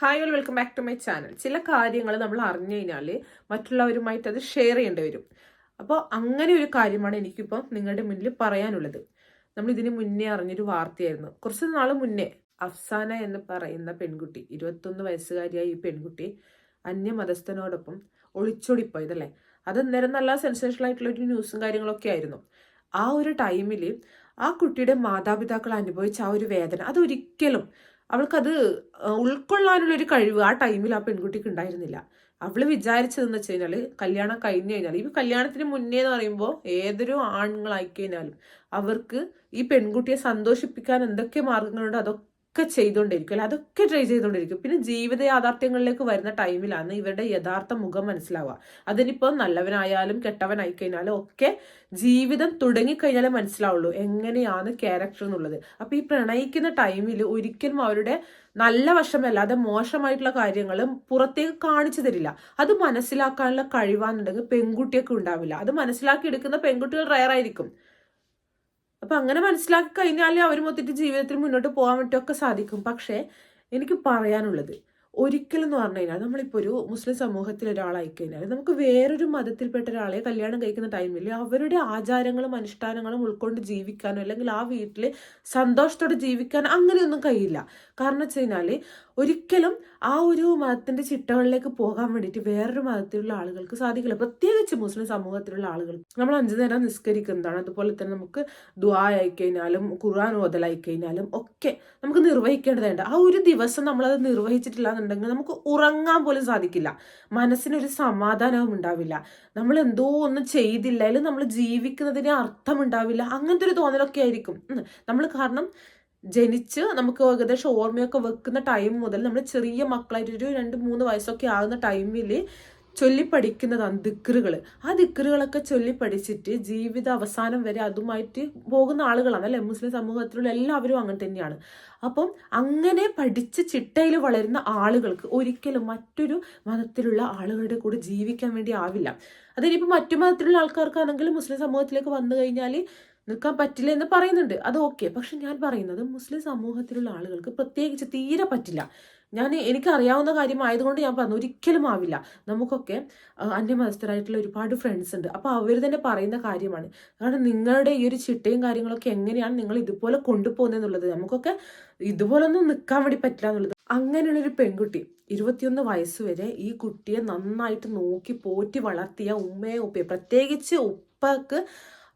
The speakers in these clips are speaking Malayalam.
Hi all welcome back to my channel ചില കാര്യങ്ങൾ നമ്മൾ അറിഞ്ഞു കഴിഞ്ഞാൽ മറ്റുള്ളവരുമായിട്ട് അത് ഷെയർ ചെയ്യേണ്ടി വരും. അപ്പോൾ അങ്ങനെ ഒരു കാര്യമാണ് എനിക്കിപ്പോൾ നിങ്ങളുടെ മുന്നിൽ പറയാനുള്ളത്. നമ്മൾ ഇതിന് മുന്നേ അറിഞ്ഞൊരു വാർത്തയായിരുന്നു. കുറച്ച് നാൾ മുന്നേ അഫ്സാന എന്ന് പറയുന്ന പെൺകുട്ടി ഇരുപത്തൊന്ന് വയസ്സുകാരിയായ ഈ പെൺകുട്ടി അന്യമതസ്ഥനോടൊപ്പം ഒളിച്ചോടിപ്പോയതല്ലേ അത് അന്നേരം നല്ല സെൻസേഷണൽ ആയിട്ടുള്ള ഒരു ന്യൂസും കാര്യങ്ങളൊക്കെ ആയിരുന്നു. ആ ഒരു ടൈമിൽ ആ കുട്ടിയുടെ മാതാപിതാക്കൾ അനുഭവിച്ച ആ ഒരു വേദന അതൊരിക്കലും അവൾക്കത് അഹ് ഉൾക്കൊള്ളാനുള്ള ഒരു കഴിവ് ആ ടൈമിൽ ആ പെൺകുട്ടിക്ക് ഉണ്ടായിരുന്നില്ല. അവൾ വിചാരിച്ചതെന്ന് വെച്ച് കഴിഞ്ഞാൽ കല്യാണം കഴിഞ്ഞു കഴിഞ്ഞാൽ ഈ കല്യാണത്തിന് മുന്നേ എന്ന് പറയുമ്പോൾ ഏതൊരു ആണുങ്ങളായി കഴിഞ്ഞാലും അവർക്ക് ഈ പെൺകുട്ടിയെ സന്തോഷിപ്പിക്കാൻ എന്തൊക്കെ മാർഗങ്ങളുണ്ടോ അതൊക്കെ ചെയ്തുകൊണ്ടിരിക്കും അല്ലെ? അതൊക്കെ ട്രൈ ചെയ്തുകൊണ്ടിരിക്കും. പിന്നെ ജീവിത യാഥാർത്ഥ്യങ്ങളിലേക്ക് വരുന്ന ടൈമിലാണ് ഇവരുടെ യഥാർത്ഥ മുഖം മനസ്സിലാവുക. അതിനിപ്പോൾ നല്ലവനായാലും കെട്ടവനായി കഴിഞ്ഞാലും ഒക്കെ ജീവിതം തുടങ്ങിക്കഴിഞ്ഞാലേ മനസ്സിലാവുള്ളൂ എങ്ങനെയാണ് ക്യാരക്ടർ എന്നുള്ളത്. അപ്പൊ ഈ പ്രണയിക്കുന്ന ടൈമിൽ ഒരിക്കലും അവരുടെ നല്ല വശമല്ലാതെ മോശമായിട്ടുള്ള കാര്യങ്ങളും പുറത്തേക്ക് കാണിച്ചു തരില്ല. അത് മനസ്സിലാക്കാനുള്ള കഴിവാന്നുണ്ടെങ്കിൽ പെൺകുട്ടിയൊക്കെ ഉണ്ടാവില്ല. അത് മനസ്സിലാക്കി എടുക്കുന്ന പെൺകുട്ടികൾ റയറായിരിക്കും അപ്പൊ അങ്ങനെ മനസ്സിലാക്കി കഴിഞ്ഞാൽ അവർ മൊത്തത്തിൽ ജീവിതത്തിൽ മുന്നോട്ട് പോകാൻ വേണ്ടിയൊക്കെ സാധിക്കും. പക്ഷേ എനിക്ക് പറയാനുള്ളത് ഒരിക്കലും എന്ന് പറഞ്ഞു കഴിഞ്ഞാൽ നമ്മളിപ്പോൾ ഒരു മുസ്ലിം സമൂഹത്തിൽ ഒരാളായി കഴിഞ്ഞാൽ നമുക്ക് വേറൊരു മതത്തിൽപ്പെട്ട ഒരാളെ കല്യാണം കഴിക്കുന്ന ടൈമിൽ അവരുടെ ആചാരങ്ങളും അനുഷ്ഠാനങ്ങളും ഉൾക്കൊണ്ട് ജീവിക്കാനോ അല്ലെങ്കിൽ ആ വീട്ടിൽ സന്തോഷത്തോടെ ജീവിക്കാനോ അങ്ങനെയൊന്നും കഴിയില്ല. കാരണം വെച്ച് കഴിഞ്ഞാൽ ഒരിക്കലും ആ ഒരു മതത്തിന്റെ ചിട്ടകളിലേക്ക് പോകാൻ വേണ്ടിയിട്ട് വേറൊരു മതത്തിലുള്ള ആളുകൾക്ക് സാധിക്കില്ല. പ്രത്യേകിച്ച് മുസ്ലിം സമൂഹത്തിലുള്ള ആളുകൾ. നമ്മൾ അഞ്ചു നേരം നിസ്കരിക്കുന്നതാണ്. അതുപോലെ തന്നെ നമുക്ക് ദ്വാ കഴിഞ്ഞാലും ഖുർആൻ ഓതലായി കഴിഞ്ഞാലും ഒക്കെ നമുക്ക് നിർവഹിക്കേണ്ടതുണ്ട്. ആ ഒരു ദിവസം നമ്മളത് നിർവഹിച്ചിട്ടില്ല എന്നുണ്ടെങ്കിൽ നമുക്ക് ഉറങ്ങാൻ പോലും സാധിക്കില്ല. മനസ്സിനൊരു സമാധാനവും ഉണ്ടാവില്ല. നമ്മൾ എന്തോ ഒന്നും ചെയ്തില്ല. അല്ലെങ്കിൽ നമ്മൾ ജീവിക്കുന്നതിന് അർത്ഥം ഉണ്ടാവില്ല. അങ്ങനത്തെ ഒരു തോന്നലൊക്കെ ആയിരിക്കും. നമ്മൾ കാരണം ജനിച്ച് നമുക്ക് ഏകദേശം ഓർമ്മയൊക്കെ വെക്കുന്ന ടൈം മുതൽ നമ്മൾ ചെറിയ മക്കളായിട്ട് ഒരു രണ്ട് മൂന്ന് വയസ്സൊക്കെ ആകുന്ന ടൈമിൽ ചൊല്ലി പഠിക്കുന്നതാണ് ദിക്കറുകൾ ആ ദിക്കറുകളൊക്കെ ചൊല്ലി പഠിച്ചിട്ട് ജീവിത അവസാനം വരെ അതുമായിട്ട് പോകുന്ന ആളുകളാണ്. അല്ലെ? മുസ്ലിം സമൂഹത്തിലുള്ള എല്ലാവരും അങ്ങനെ തന്നെയാണ്. അപ്പം അങ്ങനെ പഠിച്ച് ചിട്ടയിൽ വളരുന്ന ആളുകൾക്ക് ഒരിക്കലും മറ്റൊരു മതത്തിലുള്ള ആളുകളുടെ കൂടെ ജീവിക്കാൻ വേണ്ടി ആവില്ല. അതിനിപ്പോൾ മറ്റു മതത്തിലുള്ള ആൾക്കാർക്കാണെങ്കിലും മുസ്ലിം സമൂഹത്തിലേക്ക് വന്നു കഴിഞ്ഞാൽ നിൽക്കാൻ പറ്റില്ല എന്ന് പറയുന്നുണ്ട്. അത് ഓക്കെ പക്ഷെ ഞാൻ പറയുന്നത് മുസ്ലിം സമൂഹത്തിലുള്ള ആളുകൾക്ക് പ്രത്യേകിച്ച് തീരെ പറ്റില്ല. ഞാൻ എനിക്കറിയാവുന്ന കാര്യമായതുകൊണ്ട് ഞാൻ പറഞ്ഞു ഒരിക്കലും ആവില്ല. നമുക്കൊക്കെ അന്യമതസ്ഥരായിട്ടുള്ള ഒരുപാട് ഫ്രണ്ട്സ് ഉണ്ട്. അപ്പോൾ അവർ തന്നെ പറയുന്ന കാര്യമാണ്. കാരണം നിങ്ങളുടെ ഈ ഒരു ചിട്ടയും കാര്യങ്ങളൊക്കെ എങ്ങനെയാണ് നിങ്ങൾ ഇതുപോലെ കൊണ്ടുപോകുന്നതെന്നുള്ളത് നമുക്കൊക്കെ ഇതുപോലൊന്നും നിൽക്കാൻ വേണ്ടി പറ്റില്ല എന്നുള്ളത്. അങ്ങനെയുള്ളൊരു പെൺകുട്ടി ഇരുപത്തിയൊന്ന് വയസ്സ് വരെ ഈ കുട്ടിയെ നന്നായിട്ട് നോക്കി പോറ്റി വളർത്തിയ ഉമ്മയെ ഉപ്പയെ പ്രത്യേകിച്ച് ഉപ്പക്ക്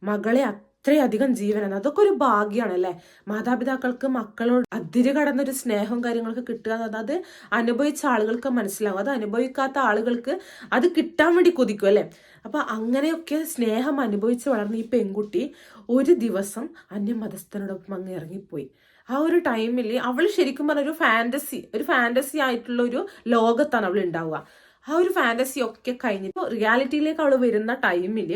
മകളെ അത്രയധികം ജീവനാണ്. അതൊക്കെ ഒരു ഭാഗ്യമാണ് അല്ലേ? മാതാപിതാക്കൾക്ക് മക്കളോട് അതിര് കടന്നൊരു സ്നേഹവും കാര്യങ്ങളൊക്കെ കിട്ടുക എന്നത് അത് അനുഭവിച്ച ആളുകൾക്ക് മനസ്സിലാവും. അത് അനുഭവിക്കാത്ത ആളുകൾക്ക് അത് കിട്ടാൻ വേണ്ടി കൊതിക്കും അല്ലേ? അപ്പൊ അങ്ങനെയൊക്കെ സ്നേഹം അനുഭവിച്ച് വളർന്ന ഈ പെൺകുട്ടി ഒരു ദിവസം അന്യമതസ്ഥനോടൊപ്പം അങ്ങ് ഇറങ്ങിപ്പോയി. ആ ഒരു ടൈമിൽ അവൾ ശരിക്കും പറഞ്ഞ ഒരു ഫാന്റസി ഒരു ഫാന്റസി ആയിട്ടുള്ള ഒരു ലോകത്താണ് അവൾ ഉണ്ടാവുക ആ ഒരു ഫാന്റസി ഒക്കെ കഴിഞ്ഞിട്ട് റിയാലിറ്റിയിലേക്ക് അവൾ വരുന്ന ടൈമിൽ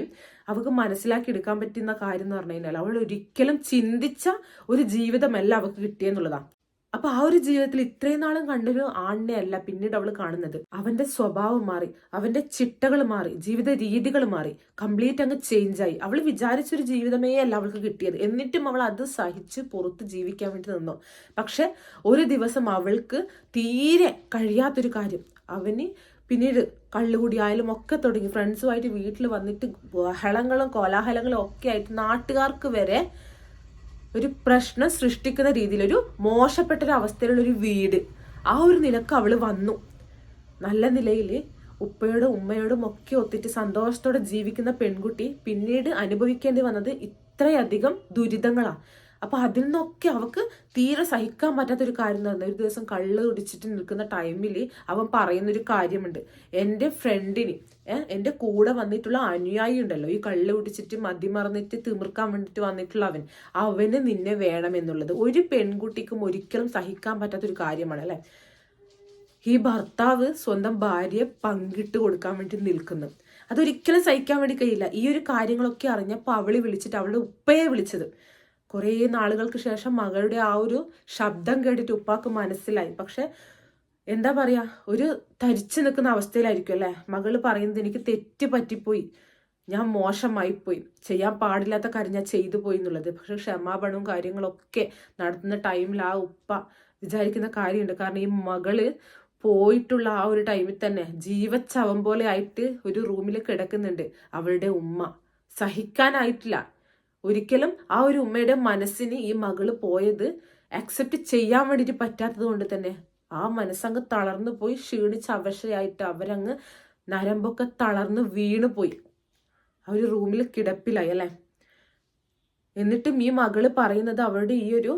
അവൾക്ക് മനസ്സിലാക്കി എടുക്കാൻ പറ്റുന്ന കാര്യം എന്ന് പറഞ്ഞു കഴിഞ്ഞാൽ അവൾ ഒരിക്കലും ചിന്തിച്ച ഒരു ജീവിതമല്ല അവൾക്ക് കിട്ടിയെന്നുള്ളതാണ് അപ്പൊ ആ ഒരു ജീവിതത്തിൽ ഇത്രയും നാളും കണ്ടൊരു ആണിനെ അല്ല പിന്നീട് അവൾ കാണുന്നത്. അവന്റെ സ്വഭാവം മാറി അവന്റെ ചിട്ടകൾ മാറി ജീവിത രീതികൾ മാറി കംപ്ലീറ്റ് അങ്ങ് ചേഞ്ച് ആയി. അവൾ വിചാരിച്ചൊരു ജീവിതമേ അല്ല അവൾക്ക് കിട്ടിയത്. എന്നിട്ടും അവൾ അത് സഹിച്ച് പുറത്ത് ജീവിക്കാൻ വേണ്ടി നിന്നു. പക്ഷെ ഒരു ദിവസം അവൾക്ക് തീരെ കഴിയാത്തൊരു കാര്യം. അവന് പിന്നീട് കള്ളുകുടിയായാലും ഒക്കെ തുടങ്ങി. ഫ്രണ്ട്സുമായിട്ട് വീട്ടിൽ വന്നിട്ട് ബഹളങ്ങളും കോലാഹലങ്ങളും ഒക്കെ ആയിട്ട് നാട്ടുകാർക്ക് വരെ ഒരു പ്രശ്നം സൃഷ്ടിക്കുന്ന രീതിയിലൊരു മോശപ്പെട്ട ഒരു അവസ്ഥയിലുള്ള ഒരു വീട്. ആ ഒരു നിലയ്ക്ക് അവൾ വന്നു. നല്ല നിലയിൽ ഉപ്പയോടും ഉമ്മയോടും ഒക്കെ ഒത്തിട്ട് സന്തോഷത്തോടെ ജീവിക്കുന്ന പെൺകുട്ടി പിന്നീട് അനുഭവിക്കേണ്ടി വന്നത് ഇത്രയധികം ദുരിതങ്ങളാ. അപ്പൊ അതിൽ നിന്നൊക്കെ അവക്ക് തീരെ സഹിക്കാൻ പറ്റാത്ത ഒരു കാര്യം എന്ന് പറഞ്ഞാൽ ഒരു ദിവസം കള്ള് കുടിച്ചിട്ട് നിൽക്കുന്ന ടൈമിൽ അവൻ പറയുന്ന ഒരു കാര്യമുണ്ട്. എന്റെ ഫ്രണ്ടിന് എന്റെ കൂടെ വന്നിട്ടുള്ള അനുയായി ഉണ്ടല്ലോ. ഈ കള്ള് കുടിച്ചിട്ട് മതിമറന്നിട്ട് തിമിർക്കാൻ വേണ്ടിയിട്ട് വന്നിട്ടുള്ള അവൻ. അവന് നിന്നെ വേണമെന്നുള്ളത് ഒരു പെൺകുട്ടിക്കും ഒരിക്കലും സഹിക്കാൻ പറ്റാത്ത ഒരു കാര്യമാണ് അല്ലെ? ഈ ഭർത്താവ് സ്വന്തം ഭാര്യയെ പങ്കിട്ട് കൊടുക്കാൻ വേണ്ടി നിൽക്കുന്നു. അതൊരിക്കലും സഹിക്കാൻ വേണ്ടി കഴിയില്ല. ഈ ഒരു കാര്യങ്ങളൊക്കെ അറിഞ്ഞപ്പോൾ അവൾ വിളിച്ചിട്ട് അവളുടെ ഉപ്പയെ വിളിച്ചത്. കുറേ നാളുകൾക്ക് ശേഷം മകളുടെ ആ ഒരു ശബ്ദം കേട്ടിട്ട് ഉപ്പാക്ക് മനസ്സിലായി. പക്ഷെ എന്താ പറയാ ഒരു തരിച്ചു നിൽക്കുന്ന അവസ്ഥയിലായിരിക്കും അല്ലേ? മകൾ പറയുന്നത് എനിക്ക് തെറ്റ് പറ്റിപ്പോയി. ഞാൻ മോശമായി പോയി ചെയ്യാൻ പാടില്ലാത്ത കാര്യം ഞാൻ ചെയ്തു പോയി എന്നുള്ളത്. പക്ഷെ ക്ഷമാപണവും കാര്യങ്ങളൊക്കെ നടത്തുന്ന ടൈമിൽ ആ ഉപ്പ വിചാരിക്കുന്ന കാര്യമുണ്ട്. കാരണം ഈ മകൾ പോയിട്ടുള്ള ആ ഒരു ടൈമിൽ തന്നെ ജീവച്ചവം പോലെ ആയിട്ട് ഒരു റൂമിൽ കിടക്കുന്നുണ്ട് അവളുടെ ഉമ്മ. സഹിക്കാനായിട്ടില്ല. ഒരിക്കലും ആ ഒരു ഉമ്മയുടെ മനസ്സിന് ഈ മകൾ പോയത് അക്സെപ്റ്റ് ചെയ്യാൻ വേണ്ടിയിട്ട് പറ്റാത്തത് കൊണ്ട് തന്നെ. ആ മനസ്സങ്ങ് തളർന്നു പോയി ക്ഷീണിച്ച് അവശയായിട്ട് അവരങ്ങ് നരമ്പൊക്കെ തളർന്ന് വീണു പോയി. ആ ഒരു റൂമിൽ കിടപ്പിലായി അല്ലേ? എന്നിട്ടും ഈ മകൾ പറയുന്നത് അവരുടെ ഈ ഒരു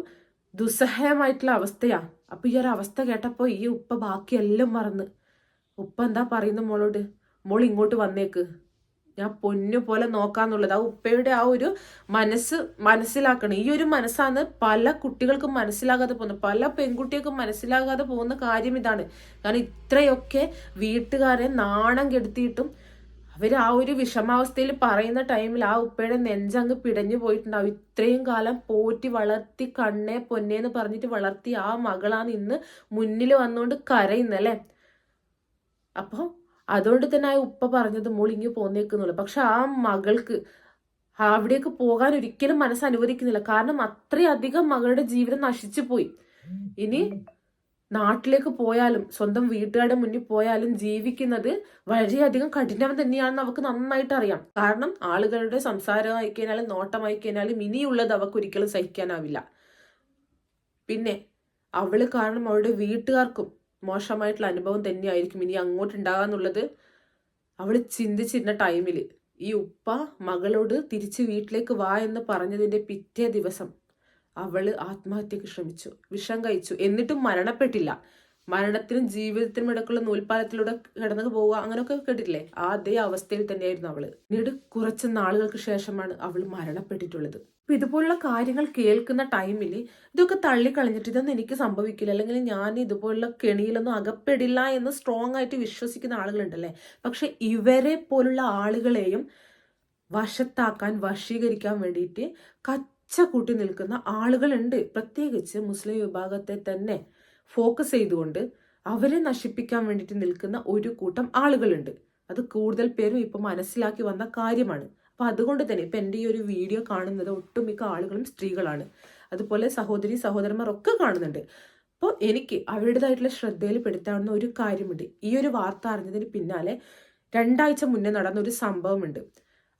ദുസ്സഹമായിട്ടുള്ള അവസ്ഥയാ. അപ്പൊ ഈ ഒരു അവസ്ഥ കേട്ടപ്പോ ഈ ഉപ്പ ബാക്കിയെല്ലാം മറന്ന്. ഉപ്പ എന്താ പറയുന്ന മോളോട്? മോൾ ഇങ്ങോട്ട് വന്നേക്ക്. ഞാൻ പൊന്നു പോലെ നോക്കാന്നുള്ളത്. ആ ഉപ്പയുടെ ആ ഒരു മനസ്സ് മനസ്സിലാക്കണം. ഈ ഒരു മനസ്സാണ് പല കുട്ടികൾക്കും മനസ്സിലാകാതെ പോകുന്നത്. പല പെൺകുട്ടികൾക്കും മനസ്സിലാകാതെ പോകുന്ന കാര്യം ഇതാണ്. കാരണം ഇത്രയൊക്കെ വീട്ടുകാരെ നാണം കെടുത്തിയിട്ടും അവർ ആ ഒരു വിഷമാവസ്ഥയിൽ പറയുന്ന ടൈമിൽ ആ ഉപ്പയുടെ നെഞ്ചങ്ങ് പിടഞ്ഞു പോയിട്ടുണ്ടാവും. ഇത്രയും കാലം പോറ്റി വളർത്തി കണ്ണേ പൊന്നേന്ന് പറഞ്ഞിട്ട് വളർത്തി ആ മകളാണ് ഇന്ന് മുന്നിൽ വന്നുകൊണ്ട് കരയുന്നല്ലേ? അപ്പോൾ അതുകൊണ്ട് തന്നെ ആ ഉപ്പ പറഞ്ഞത് മോൾ ഇങ്ങ് പോന്നേക്കുന്നുള്ളു. പക്ഷെ ആ മകൾക്ക് അവിടേക്ക് പോകാൻ ഒരിക്കലും മനസ്സ് അനുവദിക്കുന്നില്ല. കാരണം അത്രയധികം മകളുടെ ജീവിതം നശിച്ചു പോയി. ഇനി നാട്ടിലേക്ക് പോയാലും സ്വന്തം വീട്ടുകാരുടെ മുന്നിൽ പോയാലും ജീവിക്കുന്നത് വളരെയധികം കഠിനം തന്നെയാണെന്ന് അവക്ക് നന്നായിട്ട് അറിയാം. കാരണം ആളുകളുടെ സംസാരം കഴിഞ്ഞാലും നോട്ടമായി കഴിഞ്ഞാലും ഇനിയുള്ളത് അവക്ക് ഒരിക്കലും സഹിക്കാനാവില്ല. പിന്നെ അവൾ കാരണം അവളുടെ വീട്ടുകാർക്കും മോശമായിട്ടുള്ള അനുഭവം തന്നെയായിരിക്കും ഇനി അങ്ങോട്ട് ഉണ്ടാകാന്നുള്ളത് അവൾ ചിന്തിച്ചിരുന്ന ടൈമിൽ ഈ ഉപ്പ മകളോട് തിരിച്ച് വീട്ടിലേക്ക് വാ എന്ന് പറഞ്ഞതിന്റെ പിറ്റേ ദിവസം അവൾ ആത്മഹത്യക്ക് ശ്രമിച്ചു. വിഷം കഴിച്ചു. എന്നിട്ടും മരണപ്പെട്ടില്ല. മരണത്തിനും ജീവിതത്തിനും ഇടക്കുള്ള നൂൽപ്പാലത്തിലൂടെ കിടന്നു പോവുക അങ്ങനെയൊക്കെ കേട്ടിട്ടില്ലേ? ആദ്യ അവസ്ഥയിൽ തന്നെയായിരുന്നു അവൾ. പിന്നീട് കുറച്ച് നാളുകൾക്ക് ശേഷമാണ് അവൾ മരണപ്പെട്ടിട്ടുള്ളത്. അപ്പൊ ഇതുപോലുള്ള കാര്യങ്ങൾ കേൾക്കുന്ന ടൈമിൽ ഇതൊക്കെ തള്ളിക്കളഞ്ഞിട്ട് ഇതൊന്നും എനിക്ക് സംഭവിക്കില്ല. അല്ലെങ്കിൽ ഞാൻ ഇതുപോലുള്ള കെണിയിലൊന്നും അകപ്പെടില്ല എന്ന് സ്ട്രോങ് ആയിട്ട് വിശ്വസിക്കുന്ന ആളുകളുണ്ടല്ലേ? പക്ഷെ ഇവരെ പോലുള്ള ആളുകളെയും വശത്താക്കാൻ വശീകരിക്കാൻ വേണ്ടിയിട്ട് കച്ച കൂട്ടി നിൽക്കുന്ന ആളുകളുണ്ട്. പ്രത്യേകിച്ച് മുസ്ലിം വിഭാഗത്തെ തന്നെ. ഫോക്കസ് ചെയ്തുകൊണ്ട് അവരെ നശിപ്പിക്കാൻ വേണ്ടിയിട്ട് നിൽക്കുന്ന ഒരു കൂട്ടം ആളുകളുണ്ട്. അത് കൂടുതൽ പേരും ഇപ്പൊ മനസ്സിലാക്കി വന്ന കാര്യമാണ്. അപ്പൊ അതുകൊണ്ട് തന്നെ ഇപ്പൊ എന്റെ ഈ ഒരു വീഡിയോ കാണുന്നത് ഒട്ടുമിക്ക ആളുകളും സ്ത്രീകളാണ്. അതുപോലെ സഹോദരി സഹോദരന്മാർ ഒക്കെ കാണുന്നുണ്ട്. അപ്പോൾ എനിക്ക് അവരുടേതായിട്ടുള്ള ശ്രദ്ധയിൽ പെടുത്താവുന്ന ഒരു കാര്യമുണ്ട്. ഈ ഒരു വാർത്ത അറിഞ്ഞതിന് പിന്നാലെ രണ്ടാഴ്ച മുന്നേ നടന്ന ഒരു സംഭവമുണ്ട്.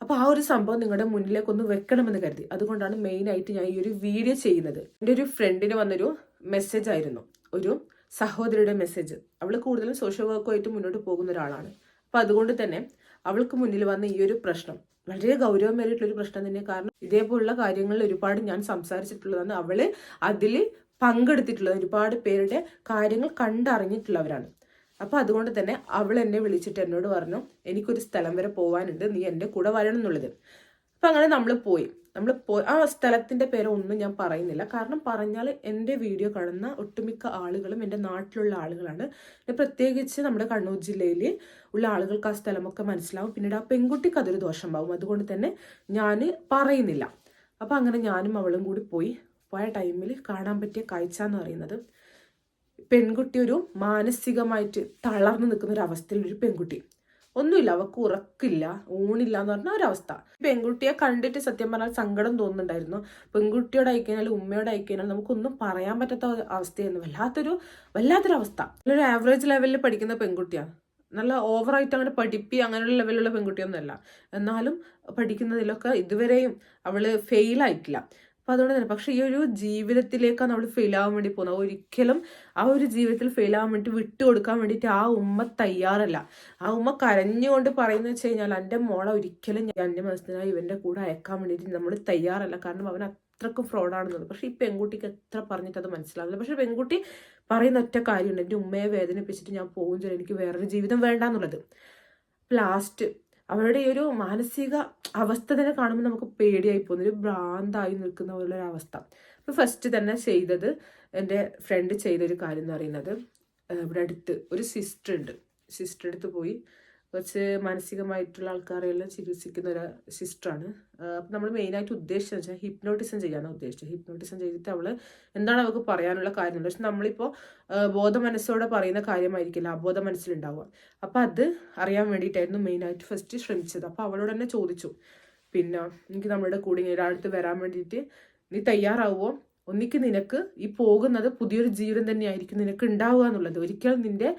അപ്പോൾ ആ ഒരു സംഭവം നിങ്ങളുടെ മുന്നിലേക്ക് ഒന്ന് വെക്കണമെന്ന് കരുതി. അതുകൊണ്ടാണ് മെയിനായിട്ട് ഞാൻ ഈ ഒരു വീഡിയോ ചെയ്യുന്നത്. എന്റെ ഒരു ഫ്രണ്ടിന് വന്നൊരു മെസ്സേജ് ആയിരുന്നു. ഒരു സഹോദരിയുടെ മെസ്സേജ് അവൾ കൂടുതലും സോഷ്യൽ വർക്കുമായിട്ട് മുന്നോട്ട് പോകുന്ന ഒരാളാണ്. അപ്പൊ അതുകൊണ്ട് തന്നെ അവൾക്ക് മുന്നിൽ വന്ന ഈ ഒരു പ്രശ്നം വളരെ ഗൗരവമേറിയിട്ടുള്ള ഒരു പ്രശ്നം തന്നെ കാരണം ഇതേപോലുള്ള കാര്യങ്ങളിൽ ഒരുപാട് ഞാൻ സംസാരിച്ചിട്ടുള്ളതാണ്. അവൾ അതിൽ പങ്കെടുത്തിട്ടുള്ളത് ഒരുപാട് പേരുടെ കാര്യങ്ങൾ കണ്ടറിഞ്ഞിട്ടുള്ളവരാണ്. അപ്പൊ അതുകൊണ്ട് തന്നെ അവൾ എന്നെ വിളിച്ചിട്ട് എന്നോട് പറഞ്ഞു എനിക്കൊരു സ്ഥലം വരെ പോകാനുണ്ട് നീ എന്റെ കൂടെ വരണം എന്നുള്ളത്. അപ്പൊ അങ്ങനെ നമ്മൾ പോയി. നമ്മൾ ആ സ്ഥലത്തിന്റെ പേരൊന്നും ഞാൻ പറയുന്നില്ല. കാരണം പറഞ്ഞാൽ എന്റെ വീഡിയോ കാണുന്ന ഒട്ടുമിക്ക ആളുകളും എന്റെ നാട്ടിലുള്ള ആളുകളാണ്. പ്രത്യേകിച്ച് നമ്മുടെ കണ്ണൂർ ജില്ലയിൽ ഉള്ള ആളുകൾക്ക് ആ സ്ഥലമൊക്കെ മനസ്സിലാവും. പിന്നീട് ആ പെൺകുട്ടിക്ക് അതൊരു ദോഷമാവും. അതുകൊണ്ട് തന്നെ ഞാൻ പറയുന്നില്ല. അപ്പം അങ്ങനെ ഞാനും അവളും കൂടി പോയി. പോയ ടൈമിൽ കാണാൻ പറ്റിയ കാഴ്ച എന്ന് പറയുന്നത് പെൺകുട്ടി ഒരു മാനസികമായിട്ട് തളർന്നു നിൽക്കുന്ന ഒരു അവസ്ഥയിൽ ഒരു പെൺകുട്ടി. ഒന്നുമില്ല അവക്ക് ഉറക്കില്ല ഊണില്ല എന്ന് പറഞ്ഞ ഒരവസ്ഥ. പെൺകുട്ടിയെ കണ്ടിട്ട് സത്യം പറഞ്ഞാൽ സങ്കടം തോന്നുന്നുണ്ടായിരുന്നു. പെൺകുട്ടിയോട് അയക്കാനാൽ ഉമ്മയോട് അയക്കാനാൽ നമുക്കൊന്നും പറയാൻ പറ്റാത്ത അവസ്ഥയായിരുന്നു. വല്ലാത്തൊരു വല്ലാത്തൊരു അവസ്ഥ. നല്ലൊരു ആവറേജ് ലെവലിൽ പഠിക്കുന്ന പെൺകുട്ടിയാണ്. നല്ല ഓവറായിട്ട് അങ്ങനെ പഠിപ്പി അങ്ങനെയുള്ള ലെവലുള്ള പെൺകുട്ടിയൊന്നുമല്ല. എന്നാലും പഠിക്കുന്നതിലൊക്കെ ഇതുവരെയും അവൾ ഫെയിൽ ആയിട്ടില്ല അപ്പൊ അതുകൊണ്ട് തന്നെ. പക്ഷേ ഈ ഒരു ജീവിതത്തിലേക്കാണ് നമ്മൾ ഫെയിൽ ആവാൻ വേണ്ടി പോകുന്നത്. ഒരിക്കലും ആ ഒരു ജീവിതത്തിൽ ഫെയിൽ ആവാൻ വേണ്ടി വിട്ടുകൊടുക്കാൻ വേണ്ടിയിട്ട് ആ ഉമ്മ തയ്യാറല്ല. ആ ഉമ്മ കരഞ്ഞുകൊണ്ട് പറയുന്നത് വെച്ച് കഴിഞ്ഞാൽ എന്റെ മോളെ ഒരിക്കലും ഞാൻ എന്റെ മനസ്സിനായി ഇവന്റെ കൂടെ അയക്കാൻ വേണ്ടിയിട്ട് നമ്മൾ തയ്യാറല്ല. കാരണം അവൻ അത്രക്കും ഫ്രോഡാണെന്നുള്ളത് പക്ഷെ ഈ പെൺകുട്ടിക്ക് എത്ര പറഞ്ഞിട്ട് അത് മനസ്സിലാവില്ല. പക്ഷേ പെൺകുട്ടി പറയുന്ന ഒറ്റ കാര്യമുണ്ട്. എന്റെ ഉമ്മയെ വേദനിപ്പിച്ചിട്ട് ഞാൻ പോകും ചെയ്യാൻ എനിക്ക് വേറൊരു ജീവിതം വേണ്ട എന്നുള്ളത് ലാസ്റ്റ് അവരുടെ ഈ ഒരു മാനസിക അവസ്ഥ തന്നെ കാണുമ്പോൾ നമുക്ക് പേടിയായി പോകുന്ന. ഒരു ഭ്രാന്തായി നിൽക്കുന്ന പോലുള്ള അവസ്ഥ. അപ്പോൾ ഫസ്റ്റ് തന്നെ ചെയ്തത് എന്റെ ഫ്രണ്ട് ചെയ്തൊരു കാര്യം എന്ന് പറയുന്നത് ഇവിടെ അടുത്ത് ഒരു സിസ്റ്റർ ഉണ്ട്. സിസ്റ്റർ അടുത്ത് പോയി കുറച്ച് മാനസികമായിട്ടുള്ള ആൾക്കാരെല്ലാം ചികിത്സിക്കുന്ന ഒരു സിസ്റ്ററാണ് അപ്പം നമ്മൾ മെയിനായിട്ട് ഉദ്ദേശിച്ചത് വെച്ചാൽ ഹിപ്നോട്ടിസം ചെയ്യാനാണ് ഉദ്ദേശിച്ചത്. ഹിപ്നോട്ടിസം ചെയ്തിട്ട് അവൾ എന്താണ് അവൾക്ക് പറയാനുള്ള കാര്യം പക്ഷെ നമ്മളിപ്പോൾ ബോധ മനസ്സോടെ പറയുന്ന കാര്യമായിരിക്കില്ല. അബോധ മനസ്സിലുണ്ടാവുക. അപ്പം അത് അറിയാൻ വേണ്ടിയിട്ടായിരുന്നു മെയിനായിട്ട് ഫസ്റ്റ് ശ്രമിച്ചത്. അപ്പോൾ അവളോട് തന്നെ ചോദിച്ചു. പിന്നെ എനിക്ക് നമ്മുടെ കൂടെ ഒരാളടുത്ത് വരാൻ വേണ്ടിയിട്ട് നീ തയ്യാറാവുമോ ഒന്നിക്ക് നിനക്ക് ഈ പോകുന്നത് പുതിയൊരു ജീവിതം തന്നെയായിരിക്കും നിനക്ക് ഉണ്ടാവുക എന്നുള്ളത്. ഒരിക്കലും നിന്റെ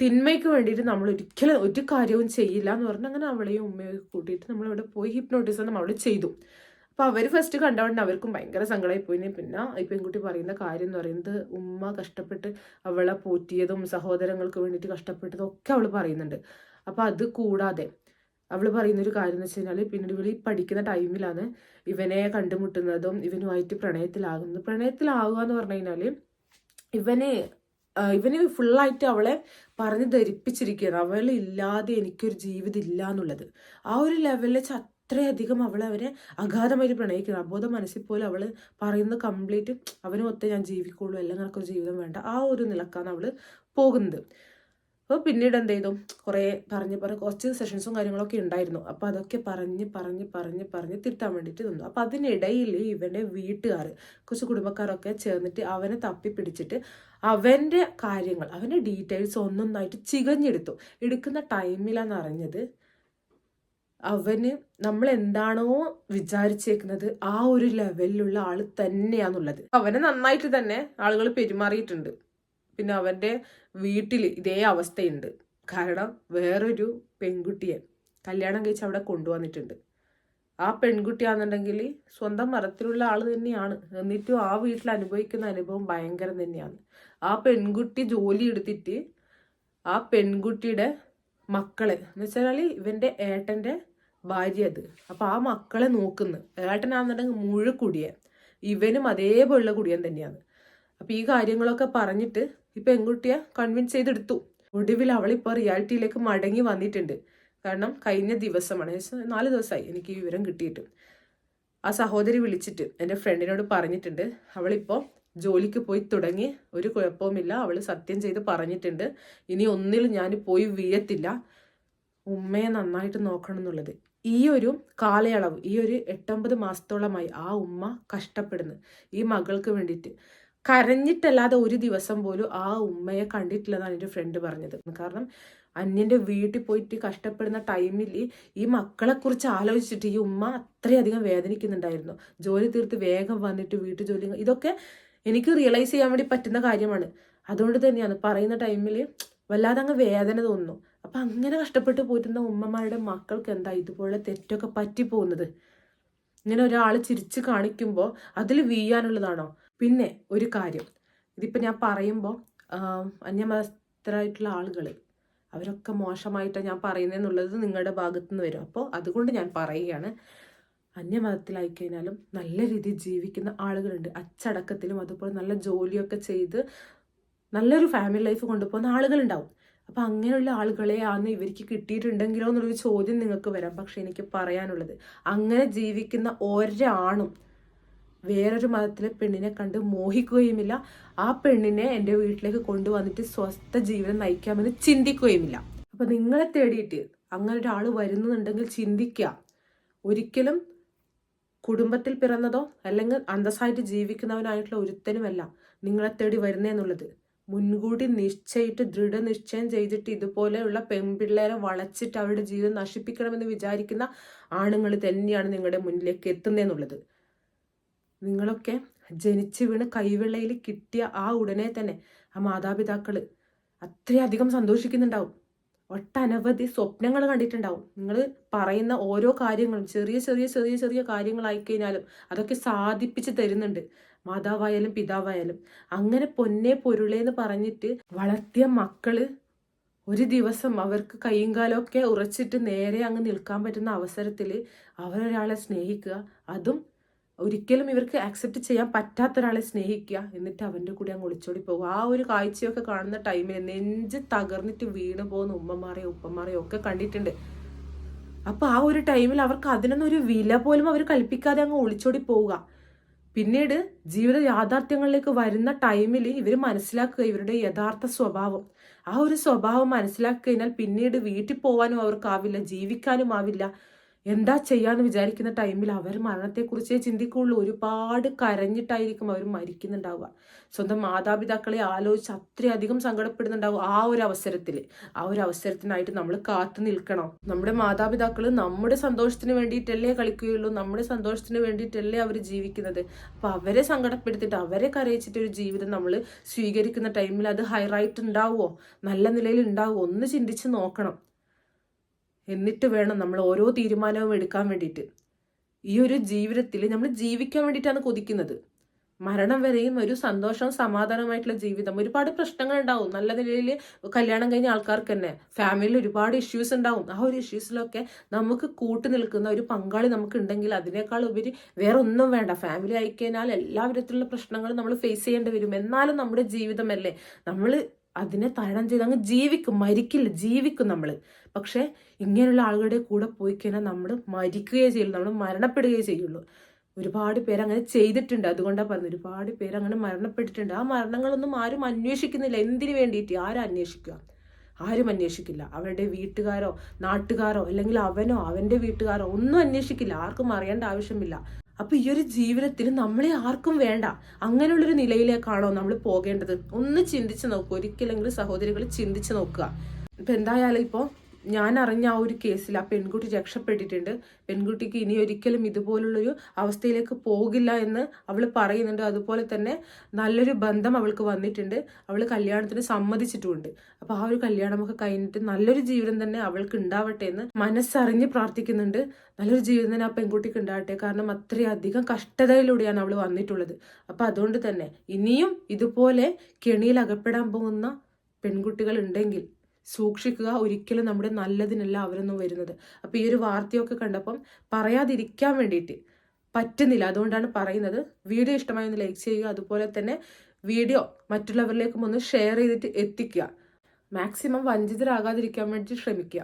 തിന്മയ്ക്ക് വേണ്ടിയിട്ട് നമ്മൾ ഒരിക്കലും ഒരു കാര്യവും ചെയ്യില്ല എന്ന് പറഞ്ഞ് അങ്ങനെ അവളെയും ഉമ്മയും കൂട്ടിയിട്ട് നമ്മളിവിടെ പോയി ഹിപ്നോട്ടിസം അവിടെ ചെയ്തു. അപ്പോൾ അവർ ഫസ്റ്റ് കണ്ടവണ് അവർക്കും ഭയങ്കര സങ്കടമായി പോയി. പിന്നെ ഈ പെൺകുട്ടി പറയുന്ന കാര്യം എന്ന് പറയുന്നത് ഉമ്മ കഷ്ടപ്പെട്ട് അവളെ പോറ്റിയതും സഹോദരങ്ങൾക്ക് വേണ്ടിയിട്ട് കഷ്ടപ്പെട്ടതും ഒക്കെ അവൾ പറയുന്നുണ്ട്. അപ്പോൾ അത് കൂടാതെ അവൾ പറയുന്ന ഒരു കാര്യം എന്ന് വെച്ച് കഴിഞ്ഞാൽ പിന്നീട് ഇവൾ ഈ പഠിക്കുന്ന ടൈമിലാണ് ഇവനെ കണ്ടുമുട്ടുന്നതും ഇവനുമായിട്ട് പ്രണയത്തിലാകുന്നത്. പ്രണയത്തിലാവുക എന്ന് പറഞ്ഞു കഴിഞ്ഞാൽ ഇവനെ ഇവന് ഫുള്ളായിട്ട് അവളെ പറഞ്ഞ് ധരിപ്പിച്ചിരിക്കുകയാണ്. അവളില്ലാതെ എനിക്കൊരു ജീവിതം ഇല്ല എന്നുള്ളത് ആ ഒരു ലെവലിൽ അത്രയധികം അവളെ അവരെ അഗാധമായിട്ട് പ്രണയിക്കുന്നത് അബോധ മനസ്സിൽ പോലും അവൾ പറയുന്നത് കംപ്ലീറ്റ് അവനും ഒത്തേ ഞാൻ ജീവിക്കുള്ളൂ എല്ലാം ഒരു ജീവിതം വേണ്ട ആ ഒരു നിലക്കാണ് അവൾ പോകുന്നത്. അപ്പോൾ പിന്നീട് എന്ത് ചെയ്തു? കുറേ പറഞ്ഞ് പറഞ്ഞ് കുറച്ച് സെഷൻസും കാര്യങ്ങളൊക്കെ ഉണ്ടായിരുന്നു. അപ്പോൾ അതൊക്കെ പറഞ്ഞ് പറഞ്ഞ് പറഞ്ഞ് പറഞ്ഞ് തിരുത്താൻ വേണ്ടിയിട്ട് നിന്നു. അപ്പോൾ അതിനിടയിൽ ഇവന്റെ വീട്ടുകാർ കുറച്ച് കുടുംബക്കാരൊക്കെ ചേർന്നിട്ട് അവനെ തപ്പി പിടിച്ചിട്ട് അവന്റെ കാര്യങ്ങൾ അവന്റെ ഡീറ്റെയിൽസ് ഒന്നൊന്നായിട്ട് ചികഞ്ഞെടുത്തു. എടുക്കുന്ന ടൈമിലാണ് അറിഞ്ഞത് അവന് നമ്മൾ എന്താണോ വിചാരിച്ചേക്കുന്നത് ആ ഒരു ലെവലിലുള്ള ആൾ തന്നെയാന്നുള്ളത്. അവനെ നന്നായിട്ട് തന്നെ ആളുകൾ പെരുമാറിയിട്ടുണ്ട്. പിന്നെ അവന്റെ വീട്ടിൽ ഇതേ അവസ്ഥയുണ്ട്. കാരണം വേറൊരു പെൺകുട്ടിയെ കല്യാണം കഴിച്ച് അവിടെ കൊണ്ടുവന്നിട്ടുണ്ട്. ആ പെൺകുട്ടിയാണെന്നുണ്ടെങ്കിൽ സ്വന്തം മരത്തിലുള്ള ആൾ തന്നെയാണ്. എന്നിട്ടും ആ വീട്ടിൽ അനുഭവിക്കുന്ന അനുഭവം ഭയങ്കരം തന്നെയാണ്. ആ പെൺകുട്ടി ജോലി എടുത്തിട്ട് ആ പെൺകുട്ടിയുടെ മക്കളെ. എന്ന് വെച്ചാൽ ഇവന്റെ ഏട്ടന്റെ ഭാര്യ അത്. അപ്പൊ ആ മക്കളെ നോക്കുന്നു. ഏട്ടനാണെന്നുണ്ടെങ്കിൽ മുഴുക്കുടിയൻ ഇവനും അതേപോലുള്ള കുടിയൻ തന്നെയാണ്. അപ്പൊ ഈ കാര്യങ്ങളൊക്കെ പറഞ്ഞിട്ട് ഈ പെൺകുട്ടിയെ കൺവിൻസ് ചെയ്തെടുത്തു. ഒടുവിൽ അവളിപ്പോൾ റിയാലിറ്റിയിലേക്ക് മടങ്ങി വന്നിട്ടുണ്ട്. കാരണം കഴിഞ്ഞ ദിവസമാണ്. നാല് ദിവസമായി എനിക്ക് ഈ വിവരം കിട്ടിയിട്ട്. ആ സഹോദരി വിളിച്ചിട്ട് എന്റെ ഫ്രണ്ടിനോട് പറഞ്ഞിട്ടുണ്ട്. അവളിപ്പോൾ ജോലിക്ക് പോയി തുടങ്ങി ഒരു കുഴപ്പവുമില്ല. അവൾ സത്യം ചെയ്ത് പറഞ്ഞിട്ടുണ്ട്. ഇനി ഒന്നിൽ ഞാൻ പോയി വീഴത്തില്ല. ഉമ്മയെ നന്നായിട്ട് നോക്കണം എന്നുള്ളത്. ഈ ഒരു കാലയളവ് ഈ ഒരു എട്ടൊമ്പത് മാസത്തോളമായി ആ ഉമ്മ കഷ്ടപ്പെടുന്നു. ഈ മകൾക്ക് വേണ്ടിയിട്ട്. കരഞ്ഞിട്ടല്ലാതെ ഒരു ദിവസം പോലും ആ ഉമ്മയെ കണ്ടിട്ടില്ലെന്നാണ് എന്റെ ഫ്രണ്ട് പറഞ്ഞത്. കാരണം അന്യന്റെ വീട്ടിൽ പോയിട്ട് കഷ്ടപ്പെടുന്ന ടൈമിൽ ഈ മക്കളെക്കുറിച്ച് ആലോചിച്ചിട്ട് ഈ ഉമ്മ അത്രയധികം വേദനിക്കുന്നുണ്ടായിരുന്നു. ജോലി തീർത്ത് വേഗം വന്നിട്ട് വീട്ടു ജോലി ഇതൊക്കെ എനിക്ക് റിയലൈസ് ചെയ്യാൻ വേണ്ടി പറ്റുന്ന കാര്യമാണ്. അതുകൊണ്ട് തന്നെയാണ് പറയുന്ന ടൈമിൽ വല്ലാതെ അങ്ങ് വേദന തോന്നുന്നു. അപ്പം അങ്ങനെ കഷ്ടപ്പെട്ട് പോറ്റുന്ന ഉമ്മമാരുടെ മക്കൾക്ക് എന്താ ഇതുപോലെ തെറ്റൊക്കെ പറ്റിപ്പോകുന്നത്? ഇങ്ങനെ ഒരാൾ ചിരിച്ച് കാണിക്കുമ്പോൾ അതിൽ വീഴാനുള്ളതാണോ? പിന്നെ ഒരു കാര്യം. ഇതിപ്പോൾ ഞാൻ പറയുമ്പോൾ അന്യമതസ്ഥരായിട്ടുള്ള ആളുകൾ അവരൊക്കെ മോശമായിട്ടാണ് ഞാൻ പറയുന്നതെന്നുള്ളത് നിങ്ങളുടെ ഭാഗത്തുനിന്ന് വരും. അപ്പോൾ അതുകൊണ്ട് ഞാൻ പറയുകയാണ്. അന്യമതത്തിലായി കഴിഞ്ഞാലും നല്ല രീതിയിൽ ജീവിക്കുന്ന ആളുകളുണ്ട്. അച്ചടക്കത്തിലും അതുപോലെ നല്ല ജോലിയൊക്കെ ചെയ്ത് നല്ലൊരു ഫാമിലി ലൈഫ് കൊണ്ടുപോകുന്ന ആളുകളുണ്ടാവും. അപ്പം അങ്ങനെയുള്ള ആളുകളെ ആണ് ഇവർക്ക് കിട്ടിയിട്ടുണ്ടെങ്കിലോ എന്നുള്ളൊരു ചോദ്യം നിങ്ങൾക്ക് വരാം. പക്ഷെ എനിക്ക് പറയാനുള്ളത് അങ്ങനെ ജീവിക്കുന്ന ഒരാണും വേറൊരു മതത്തിലെ പെണ്ണിനെ കണ്ട് മോഹിക്കുകയുമില്ല. ആ പെണ്ണിനെ എന്റെ വീട്ടിലേക്ക് കൊണ്ടുവന്നിട്ട് സ്വസ്ഥ ജീവിതം നയിക്കാമെന്ന് ചിന്തിക്കുകയുമില്ല. അപ്പം നിങ്ങളെ തേടിയിട്ട് അങ്ങനെ ഒരാൾ വരുന്നുണ്ടെങ്കിൽ ചിന്തിക്കുക. ഒരിക്കലും കുടുംബത്തിൽ പിറന്നതോ അല്ലെങ്കിൽ അന്തസ്സായിട്ട് ജീവിക്കുന്നവനായിട്ടുള്ള ഒരുത്തനുമല്ല നിങ്ങളെ തേടി വരുന്നതെന്നുള്ളത് മുൻകൂട്ടി നിശ്ചയിട്ട് ദൃഢനിശ്ചയം ചെയ്തിട്ട് ഇതുപോലെയുള്ള പെൺപിള്ളേരെ വളച്ചിട്ട് അവരുടെ ജീവിതം നശിപ്പിക്കണമെന്ന് വിചാരിക്കുന്ന ആണുങ്ങൾ തന്നെയാണ് നിങ്ങളുടെ മുന്നിലേക്ക് എത്തുന്നതെന്നുള്ളത് നിങ്ങളൊക്കെ ജനിച്ചു വീണ് കൈവെള്ളയിൽ കിട്ടിയ ആ ഉടനെ തന്നെ ആ മാതാപിതാക്കൾ അത്രയധികം സന്തോഷിക്കുന്നുണ്ടാവും. ഒട്ടനവധി സ്വപ്നങ്ങൾ കണ്ടിട്ടുണ്ടാവും. നിങ്ങൾ പറയുന്ന ഓരോ കാര്യങ്ങളും ചെറിയ ചെറിയ ചെറിയ ചെറിയ കാര്യങ്ങളായി കഴിഞ്ഞാലും അതൊക്കെ സാധിപ്പിച്ച് തരുന്നുണ്ട്. മാതാവായാലും പിതാവായാലും. അങ്ങനെ പൊന്നെ പൊരുളേന്ന് പറഞ്ഞിട്ട് വളർത്തിയ മക്കൾ ഒരു ദിവസം അവർക്ക് കൈയും കാലമൊക്കെ ഉറച്ചിട്ട് നേരെ അങ്ങ് നിൽക്കാൻ പറ്റുന്ന അവസരത്തിൽ അവരൊരാളെ സ്നേഹിക്കുക. അതും ഒരിക്കലും ഇവർക്ക് അക്സെപ്റ്റ് ചെയ്യാൻ പറ്റാത്ത ഒരാളെ സ്നേഹിക്കുക. എന്നിട്ട് അവന്റെ കൂടെ അങ്ങ് ഒളിച്ചോടി പോകും. ആ ഒരു കാഴ്ചയൊക്കെ കാണുന്ന ടൈമിൽ നെഞ്ച് തകർന്നിട്ട് വീണ് പോകുന്ന ഉമ്മമാരെയും ഉപ്പമാരെയും ഒക്കെ കണ്ടിട്ടുണ്ട്. അപ്പോൾ ആ ഒരു ടൈമിൽ അവർക്ക് അതിനൊന്നും ഒരു വില പോലും അവർ കൽപ്പിക്കാതെ അങ്ങ് ഒളിച്ചോടി പോവുക. പിന്നീട് ജീവിത യാഥാർത്ഥ്യങ്ങളിലേക്ക് വരുന്ന ടൈമിൽ ഇവർ മനസ്സിലാക്കുക ഇവരുടെ യഥാർത്ഥ സ്വഭാവം. ആ ഒരു സ്വഭാവം മനസ്സിലാക്കി കഴിഞ്ഞാൽ പിന്നീട് വീട്ടിൽ പോകാനും അവർക്കാവില്ല ജീവിക്കാനും ആവില്ല. എന്താ ചെയ്യാന്ന് വിചാരിക്കുന്ന ടൈമിൽ അവർ മരണത്തെക്കുറിച്ചേ ചിന്തിക്കുള്ളൂ. ഒരുപാട് കരഞ്ഞിട്ടായിരിക്കും അവർ മരിക്കുന്നുണ്ടാവുക. സ്വന്തം മാതാപിതാക്കളെ ആലോചിച്ച് അത്രയധികം സങ്കടപ്പെടുന്നുണ്ടാവും ആ ഒരു അവസരത്തിൽ ആ ഒരു അവസരത്തിനായിട്ട് നമ്മൾ കാത്തു നിൽക്കണം. നമ്മുടെ മാതാപിതാക്കൾ നമ്മുടെ സന്തോഷത്തിന് വേണ്ടിയിട്ടല്ലേ കളിക്കുകയുള്ളൂ. നമ്മുടെ സന്തോഷത്തിന് വേണ്ടിയിട്ടല്ലേ അവർ ജീവിക്കുന്നത്. അപ്പൊ അവരെ സങ്കടപ്പെടുത്തിയിട്ട് അവരെ കരയിച്ചിട്ട് ഒരു ജീവിതം നമ്മൾ സ്വീകരിക്കുന്ന ടൈമിൽ അത് ഹൈറൈറ്റ് ഉണ്ടാവുമോ നല്ല നിലയിൽ ഉണ്ടാവുമോ ഒന്ന് ചിന്തിച്ച് നോക്കണം. എന്നിട്ട് വേണം നമ്മൾ ഓരോ തീരുമാനവും എടുക്കാൻ വേണ്ടിയിട്ട്. ഈ ഒരു ജീവിതത്തിൽ നമ്മൾ ജീവിക്കാൻ വേണ്ടിയിട്ടാണ് കൊതിക്കുന്നത്. മരണം വരെയും ഒരു സന്തോഷവും സമാധാനമായിട്ടുള്ള ജീവിതം. ഒരുപാട് പ്രശ്നങ്ങൾ ഉണ്ടാവും. നല്ല നിലയിൽ കല്യാണം കഴിഞ്ഞ ആൾക്കാർക്ക് തന്നെ ഫാമിലിയിൽ ഒരുപാട് ഇഷ്യൂസ് ഉണ്ടാവും. ആ ഒരു ഇഷ്യൂസിലൊക്കെ നമുക്ക് കൂട്ടു നിൽക്കുന്ന ഒരു പങ്കാളി നമുക്ക് ഉണ്ടെങ്കിൽ അതിനേക്കാൾ ഉപരി വേറെ ഒന്നും വേണ്ട. ഫാമിലി ആയിക്കഴിഞ്ഞാൽ എല്ലാ വിധത്തിലുള്ള പ്രശ്നങ്ങളും നമ്മൾ ഫേസ് ചെയ്യേണ്ടി വരും. എന്നാലും നമ്മുടെ ജീവിതമല്ലേ? നമ്മൾ അതിനെ തരണം ചെയ്ത് അങ്ങ് ജീവിക്കും മരിക്കില്ല ജീവിക്കും നമ്മൾ പക്ഷേ ഇങ്ങനെയുള്ള ആളുകളുടെ കൂടെ പോയി കഴിഞ്ഞാൽ നമ്മൾ മരിക്കുകയേ ചെയ്യുള്ളൂ നമ്മൾ മരണപ്പെടുകയേ ചെയ്യുള്ളൂ. ഒരുപാട് പേര് അങ്ങനെ ചെയ്തിട്ടുണ്ട്. അതുകൊണ്ടാണ് പറഞ്ഞത് ഒരുപാട് പേര് അങ്ങനെ മരണപ്പെട്ടിട്ടുണ്ട്. ആ മരണങ്ങളൊന്നും ആരും അന്വേഷിക്കുന്നില്ല. എന്തിനു വേണ്ടിയിട്ട്? ആരും അന്വേഷിക്കുക? ആരും അന്വേഷിക്കില്ല. അവരുടെ വീട്ടുകാരോ നാട്ടുകാരോ അല്ലെങ്കിൽ അവനോ അവന്റെ വീട്ടുകാരോ ഒന്നും അന്വേഷിക്കില്ല. ആർക്കും അറിയേണ്ട ആവശ്യമില്ല. അപ്പൊ ഈ ഒരു ജീവിതത്തിൽ നമ്മളെ ആർക്കും വേണ്ട. അങ്ങനെയുള്ളൊരു നിലയിലേക്കാണോ നമ്മൾ പോകേണ്ടത്? ഒന്ന് ചിന്തിച്ചു നോക്കുക ഒരിക്കലെങ്കിലും സഹോദരികൾ ചിന്തിച്ചു നോക്കുക. ഇപ്പൊ എന്തായാലും ഇപ്പോ ഞാൻ അറിഞ്ഞ ആ ഒരു കേസിൽ ആ പെൺകുട്ടി രക്ഷപ്പെട്ടിട്ടുണ്ട്. പെൺകുട്ടിക്ക് ഇനി ഒരിക്കലും ഇതുപോലുള്ളൊരു അവസ്ഥയിലേക്ക് പോകില്ല എന്ന് അവൾ പറയുന്നുണ്ട്. അതുപോലെ തന്നെ നല്ലൊരു ബന്ധം അവൾക്ക് വന്നിട്ടുണ്ട്. അവൾ കല്യാണത്തിന് സമ്മതിച്ചിട്ടുമുണ്ട്. അപ്പൊ ആ ഒരു കല്യാണമൊക്കെ കഴിഞ്ഞിട്ട് നല്ലൊരു ജീവിതം തന്നെ അവൾക്ക് ഉണ്ടാവട്ടെ എന്ന് മനസ്സറിഞ്ഞ് പ്രാർത്ഥിക്കുന്നുണ്ട്. നല്ലൊരു ജീവിതം തന്നെ ആ പെൺകുട്ടിക്ക് ഉണ്ടാവട്ടെ. കാരണം അത്രയധികം കഷ്ടതയിലൂടെയാണ് അവൾ വന്നിട്ടുള്ളത്. അപ്പൊ അതുകൊണ്ട് തന്നെ ഇനിയും ഇതുപോലെ കെണിയിൽ അകപ്പെടാൻ പോകുന്ന പെൺകുട്ടികൾ ഉണ്ടെങ്കിൽ സൂക്ഷിക്കുക ഒരിക്കലും നമ്മുടെ നല്ലതിനല്ല അവരൊന്നും വരുന്നത്. അപ്പോൾ ഈ ഒരു വാർത്തയൊക്കെ കണ്ടപ്പം പറയാതിരിക്കാൻ വേണ്ടിയിട്ട് പറ്റുന്നില്ല. അതുകൊണ്ടാണ് പറയുന്നത്. വീഡിയോ ഇഷ്ടമായി ഒന്ന് ലൈക്ക് ചെയ്യുക. അതുപോലെ തന്നെ വീഡിയോ മറ്റുള്ളവരിലേക്കും ഒന്ന് ഷെയർ ചെയ്തിട്ട് എത്തിക്കുക. മാക്സിമം വഞ്ചിതരാകാതിരിക്കാൻ വേണ്ടി ശ്രമിക്കുക.